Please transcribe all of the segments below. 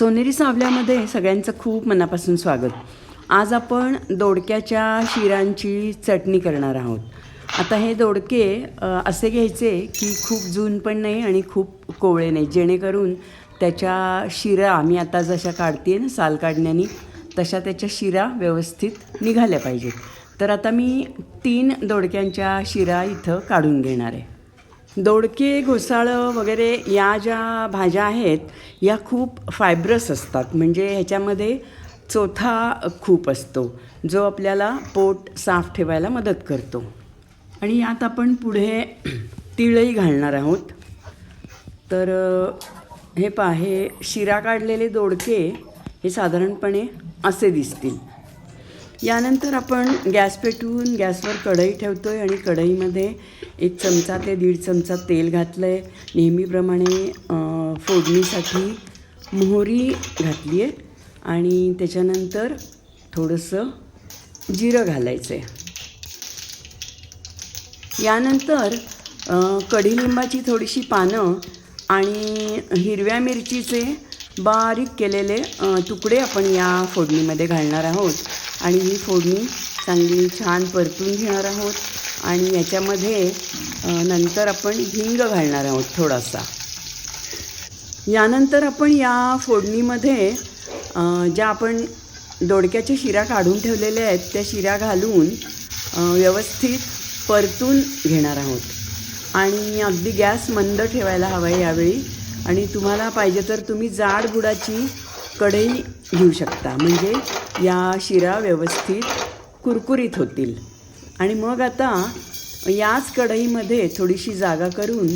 सोनेरी सावल्यामध्ये सगळ्यांचं खूप मनापासून स्वागत. आज आपण दोडक्याच्या शिरांची चटणी करणार आहोत. आता हे दोडके असे घ्यायचे की खूप जून पण नाही आणि खूप कोवळे नाही. जेणेकरून त्याच्या शिरा मी आता जशा काढते ना साल काढण्याने तशा त्याच्या शिरा व्यवस्थित निघाल्या पाहिजेत. तर आता मी तीन दोडक्यांच्या शिरा इथं काढून घेणार आहे. दोडके घोसाळं वगैरे या ज्या भाज्या आहेत या खूप फायब्रस असतात. म्हणजे ह्याच्यामध्ये चोथा खूप असतो जो आपल्याला पोट साफ ठेवायला मदत करतो. आणि यात आपण पुढे तिळही घालणार आहोत. तर हे पाहे शिरा काढलेले दोडके हे साधारणपणे असे दिसतील. यानंतर आपण गॅस पेटवून गॅसवर कढई ठेवतो आहे आणि कढईमध्ये एक चमचा ते दीड चमचा तेल घातलं आहे नेहमीप्रमाणे फोडणीसाठी मोहरी घातली आहे आणि त्याच्यानंतर थोडंसं जिरं घालायचं आहे यानंतर कढीलिंबाची थोडीशी पानं आणि हिरव्या मिरचीचे बारीक केलेले तुकडे आपण या फोडणीमध्ये घालणार आहोत. आणि ही फोडणी चांगली छान परतून घेणार आहोत. आणि याच्यामध्ये नंतर आपण हिंग घालणार आहोत थोडासा. यानंतर आपण या फोडणीमध्ये ज्या आपण दोडक्याच्या शिरा काढून ठेवलेल्या आहेत त्या शिरा घालून व्यवस्थित परतून घेणार आहोत. आणि अगदी गॅस मंद ठेवायला हवा आहे यावेळी. आणि तुम्हाला पाहिजे तर तुम्ही जाड बुडाची कढई घेऊ शकता. म्हणजे या शिरा व्यवस्थित कुरकुरीत होतील. आणि मग आता याच कढईमध्ये थोडीशी जागा करून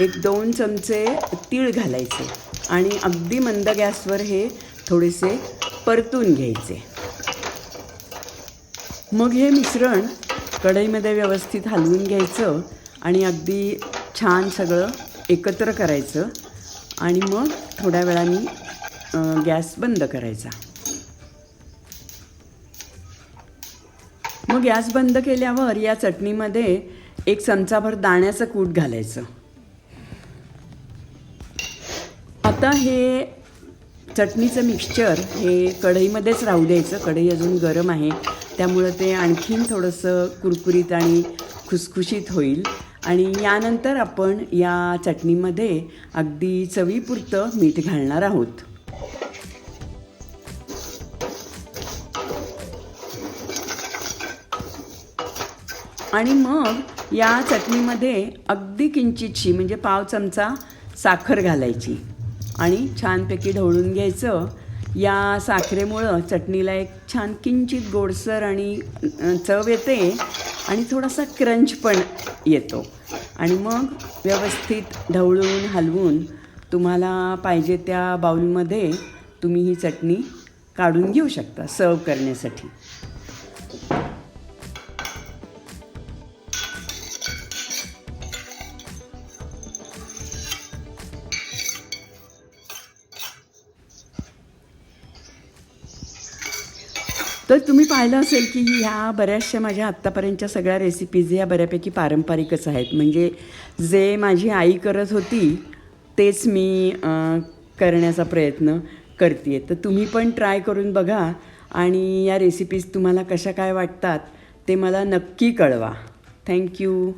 एक दोन चमचे तीळ घालायचे आणि अगदी मंद गॅसवर हे थोडेसे परतून घ्यायचे. मग हे मिश्रण कढईमध्ये व्यवस्थित हलवून घ्यायचं आणि अगदी छान सगळं एकत्र करायचं. आणि मग थोड्या वेळाने गॅस बंद करायचा. मग गॅस बंद केल्यावर या चटणीमध्ये एक चमचाभर दाण्याचं कूट घालायचं. आता हे चटणीचं मिक्सचर हे कढईमध्येच राहू द्यायचं. कढई अजून गरम आहे. त्यामुळं ते आणखीन थोडंसं कुरकुरीत आणि खुसखुशीत होईल. आणि यानंतर आपण या चटणीमध्ये अगदी चवीपुरतं मीठ घालणार आहोत. आणि मग या चटणीमध्ये अगदी किंचितशी म्हणजे पाव चमचा साखर घालायची. आणि छानपैकी ढवळून घ्यायचं. या साखरेमुळं चटणीला एक छान किंचित गोडसर आणि चव येते आणि थोडासा क्रंच पण येतो. आणि मग व्यवस्थित ढवळून हलवून तुम्हाला पाहिजे त्या बाऊलमध्ये तुम्ही ही चटणी काढून घेऊ शकता सर्व करण्यासाठी. तर तुम्ही पाहिलं असेल की ह्या बऱ्याचशा माझ्या आत्तापर्यंतच्या सगळ्या रेसिपीज ह्या बऱ्यापैकी पारंपरिकच आहेत. म्हणजे जे माझी आई करत होती तेच मी करण्याचा प्रयत्न करते तर तुम्ही पण ट्राय करून बघा आणि या रेसिपीज तुम्हाला कशा काय वाटतात ते मला नक्की कळवा. थँक्यू